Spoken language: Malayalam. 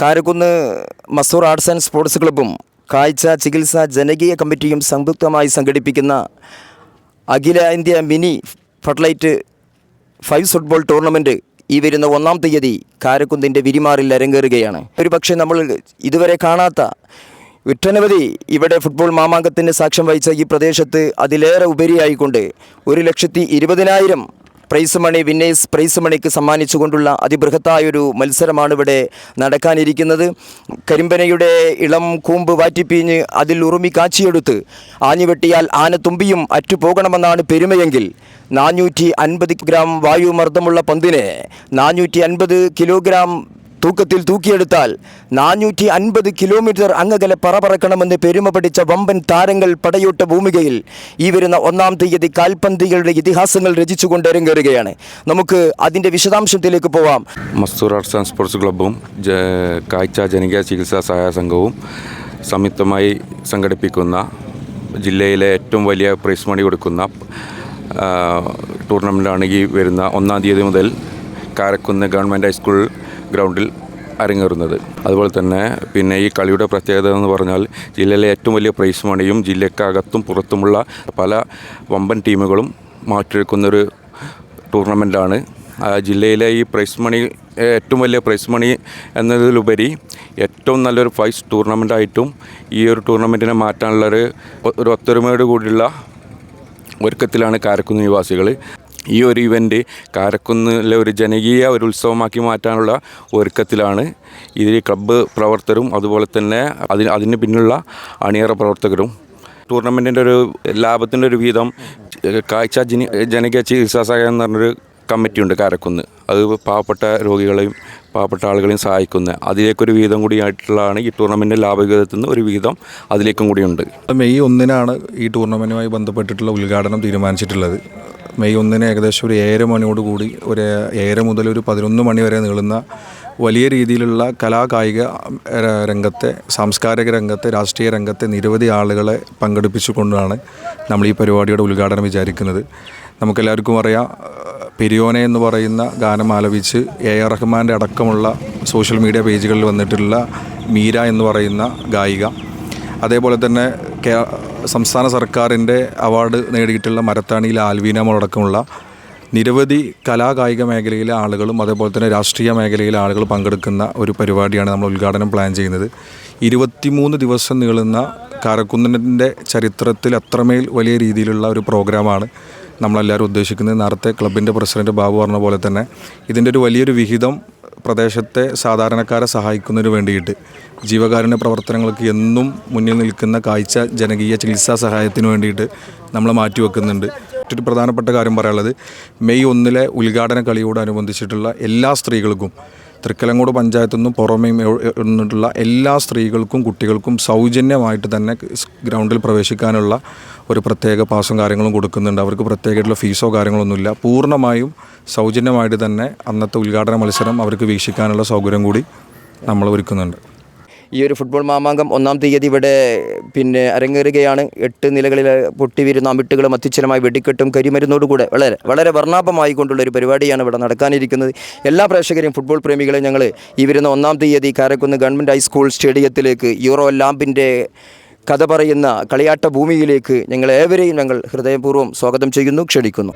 കാരക്കുന്ന് മസൂർ ആർട്സ് ആൻഡ് സ്പോർട്സ് ക്ലബ്ബും കാഴ്ച ചികിത്സ ജനകീയ കമ്മിറ്റിയും സംയുക്തമായി സംഘടിപ്പിക്കുന്ന അഖിലേന്ത്യാ mini floodlight five football tournament ഈ വരുന്ന ഒന്നാം തീയതി കാരക്കുന്നിന്റെ വിരിമാറിൽ അരങ്ങേറുകയാണ്. ഒരു പക്ഷേ നമ്മൾ ഇതുവരെ കാണാത്ത ഒട്ടനവധി ഇവിടെ ഫുട്ബോൾ മാമാങ്കത്തിന് സാക്ഷ്യം വഹിച്ച ഈ പ്രദേശത്ത് അതിലേറെ ഉപരിയായിക്കൊണ്ട് ഒരു ലക്ഷത്തി ഇരുപതിനായിരം പ്രൈസ് മണി വിന്നേഴ്സ് പ്രൈസ് മണിക്ക് സമ്മാനിച്ചുകൊണ്ടുള്ള അതിബൃഹത്തായൊരു മത്സരമാണ് ഇവിടെ നടക്കാനിരിക്കുന്നത്. കരിമ്പനയുടെ ഇളം കൂമ്പ് വാറ്റിപ്പിഞ്ഞ് അതിൽ ഉറുമി കാച്ചിയെടുത്ത് ആഞ്ഞുവെട്ടിയാൽ ആനത്തുമ്പിയും അറ്റുപോകണമെന്നാണ് പെരുമയെങ്കിൽ. നാനൂറ്റി അൻപത് ഗ്രാം വായുമർദ്ദമുള്ള പന്തിനെ നാനൂറ്റി അൻപത് കിലോഗ്രാം തൂക്കത്തിൽ തൂക്കിയെടുത്താൽ നാനൂറ്റി അൻപത് കിലോമീറ്റർ അങ്ങകലെ പറപറക്കണമെന്ന് പെരുമ പഠിച്ച വമ്പൻ താരങ്ങൾ പടയോട്ട ഭൂമികയിൽ ഈ വരുന്ന ഒന്നാം തീയതി കാൽപന്തികളുടെ ഇതിഹാസങ്ങൾ രചിച്ചുകൊണ്ട് ഇറങ്ങേറുകയാണ് നമുക്ക് അതിന്റെ വിശദാംശത്തിലേക്ക് പോവാം. മസ്തൂർ ആർട്സ് ആൻഡ് സ്പോർട്സ് ക്ലബ്ബും കാഴ്ച ജനകീയ ചികിത്സാ സഹായ സംഘവും സംയുക്തമായി സംഘടിപ്പിക്കുന്ന ജില്ലയിലെ ഏറ്റവും വലിയ പ്രൈസ് മണി കൊടുക്കുന്ന ടൂർണമെന്റാണ് ഈ വരുന്ന ഒന്നാം തീയതി മുതൽ കാരക്കുന്ന് ഗവൺമെന്റ് ഹൈസ്കൂൾ ഗ്രൗണ്ടിൽ അരങ്ങേറുന്നത്. അതുപോലെ തന്നെ പിന്നെ ഈ കളിയുടെ പ്രത്യേകത എന്ന് പറഞ്ഞാൽ ജില്ലയിലെ ഏറ്റവും വലിയ പ്രൈസ് മണിയും ജില്ലക്കകത്തും പുറത്തുമുള്ള പല വമ്പൻ ടീമുകളും മാറ്റിവെക്കുന്നൊരു ടൂർണമെന്റാണ് ജില്ലയിലെ ഈ പ്രൈസ് മണി ഏറ്റവും വലിയ പ്രൈസ് മണി എന്നതിലുപരി ഏറ്റവും നല്ലൊരു ഫൈസ് ടൂർണമെന്റായിട്ടും ഈ ഒരു ടൂർണമെന്റിനെ മാറ്റാനുള്ളൊരു ഒരു ഒത്തൊരുമയോട് കൂടിയുള്ള ഒരുക്കത്തിലാണ് കാരക്കുന്ന് നിവാസികൾ ഈ ഒരു ഇവന്റ് കാരക്കുന്നിലെ ഒരു ജനകീയ ഒരു ഉത്സവമാക്കി മാറ്റാനുള്ള ഒരുക്കത്തിലാണ് ഇതിൽ ക്ലബ്ബ് പ്രവർത്തകരും അതുപോലെ തന്നെ അതിന് അതിന് പിന്നിലുള്ള അണിയറ പ്രവർത്തകരും. ടൂർണമെന്റിന്റെ ഒരു ലാഭത്തിന്റെ ഒരു വീതം കാഴ്ച ജനി ജനകീയ ചികിത്സാ സഹായം എന്ന് പറഞ്ഞൊരു കമ്മിറ്റിയുണ്ട് കാരക്കുന്ന്. അത് പാവപ്പെട്ട രോഗികളെയും പാവപ്പെട്ട ആളുകളെയും സഹായിക്കുന്ന അതിലേക്കൊരു വീതം കൂടിയായിട്ടുള്ളതാണ് ഈ ടൂർണമെന്റ് ലാഭവിഹിതത്തിൽ നിന്ന് ഒരു വീതം അതിലേക്കും കൂടിയുണ്ട്. മെയ് ഒന്നിനാണ് ഈ ടൂർണമെന്റുമായി ബന്ധപ്പെട്ടിട്ടുള്ള ഉദ്ഘാടനം തീരുമാനിച്ചിട്ടുള്ളത്. മെയ് ഒന്നിന് ഏകദേശം ഒരു ഏഴര മണിയോട് കൂടി ഒരു ഏഴര മുതൽ ഒരു പതിനൊന്ന് മണി വരെ നീളുന്ന വലിയ രീതിയിലുള്ള കലാകായിക രംഗത്തെ സാംസ്കാരിക രംഗത്തെ രാഷ്ട്രീയ രംഗത്തെ നിരവധി ആളുകളെ പങ്കെടുപ്പിച്ചുകൊണ്ടാണ് നമ്മൾ ഈ പരിപാടിയുടെ ഉദ്ഘാടനം വിചാരിക്കുന്നത്. നമുക്കെല്ലാവർക്കും അറിയാം പെരിയോനെ എന്ന് പറയുന്ന ഗാനം ആലപിച്ച് എ ആർ റഹ്മാന്റെ അടക്കമുള്ള സോഷ്യൽ മീഡിയ പേജുകളിൽ വന്നിട്ടുള്ള മീര എന്ന് പറയുന്ന ഗായിക. അതേപോലെ തന്നെ സംസ്ഥാന സർക്കാരിന്റെ അവാർഡ് നേടിയിട്ടുള്ള മരത്താണിയിൽ ആൽവീന മോളടക്കമുള്ള നിരവധി കലാകായിക മേഖലയിലെ ആളുകളും അതേപോലെ തന്നെ രാഷ്ട്രീയ മേഖലയിലെ ആളുകൾ പങ്കെടുക്കുന്ന ഒരു പരിപാടിയാണ് നമ്മൾ ഉദ്ഘാടനം പ്ലാൻ ചെയ്യുന്നത്. ഇരുപത്തിമൂന്ന് ദിവസം നീളുന്ന കാരക്കുന്നിന്റെ ചരിത്രത്തിൽ അത്രമേൽ വലിയ രീതിയിലുള്ള ഒരു പ്രോഗ്രാമാണ് നമ്മളെല്ലാവരും ഉദ്ദേശിക്കുന്നത്. നേരത്തെ ക്ലബിന്റെ പ്രസിഡന്റ് ബാബു പറഞ്ഞ പോലെ തന്നെ ഇതിന്റെ ഒരു വലിയൊരു വിഹിതം പ്രദേശത്തെ സാധാരണക്കാരെ സഹായിക്കുന്നതിന് വേണ്ടിയിട്ട് ജീവകാരുണ്യ പ്രവർത്തനങ്ങൾക്ക് എന്നും മുന്നിൽ നിൽക്കുന്ന കാഴ്ച ജനകീയ ചികിത്സാ സഹായത്തിന് വേണ്ടിയിട്ട് നമ്മൾ മാറ്റിവെക്കുന്നുണ്ട് മറ്റൊരു പ്രധാനപ്പെട്ട കാര്യം പറയാനുള്ളത് മെയ് ഒന്നിലെ ഉദ്ഘാടന കളിയോടനുബന്ധിച്ചിട്ടുള്ള എല്ലാ സ്ത്രീകൾക്കും തൃക്കലങ്കോട് പഞ്ചായത്തു നിന്നും പുറമേ നിന്നിട്ടുള്ള എല്ലാ സ്ത്രീകൾക്കും കുട്ടികൾക്കും സൗജന്യമായിട്ട് തന്നെ ഗ്രൗണ്ടിൽ പ്രവേശിക്കാനുള്ള ഒരു പ്രത്യേക പാസും കാര്യങ്ങളും കൊടുക്കുന്നുണ്ട്. അവർക്ക് പ്രത്യേകമായിട്ടുള്ള ഫീസോ കാര്യങ്ങളൊന്നുമില്ല. പൂർണമായും സൗജന്യമായിട്ട് തന്നെ അന്നത്തെ ഉദ്ഘാടന മത്സരം അവർക്ക് വീക്ഷിക്കാനുള്ള സൗകര്യം കൂടി നമ്മൾ ഒരുക്കുന്നുണ്ട്. ഈ ഒരു ഫുട്ബോൾ മാമാങ്കം ഒന്നാം തീയതി ഇവിടെ പിന്നെ അരങ്ങേറുകയാണ്. എട്ട് നിലകളിൽ പൊട്ടി വീരുന്ന അമിട്ടുകളും അത്യുച്ചലമായ വെടിക്കെട്ടും കരിമരുന്നോടുകൂടെ വളരെ വളരെ വർണാഭമായി കൊണ്ടുള്ള ഒരു പരിപാടിയാണ് ഇവിടെ നടക്കാനിരിക്കുന്നത്. എല്ലാ പ്രേക്ഷകരെയും ഫുട്ബോൾ പ്രേമികളെ ഞങ്ങൾ ഈ വരുന്ന ഒന്നാം തീയതി കാരക്കുന്ന് ഗവൺമെന്റ് ഹൈസ്കൂൾ സ്റ്റേഡിയത്തിലേക്ക് യൂറോ ലാമ്പിന്റെ കഥ പറയുന്ന കളിയാട്ട ഭൂമിയിലേക്ക് ഞങ്ങൾ ഏവരെയും ഞങ്ങൾ ഹൃദയപൂർവം സ്വാഗതം ചെയ്യുന്നു ക്ഷണിക്കുന്നു.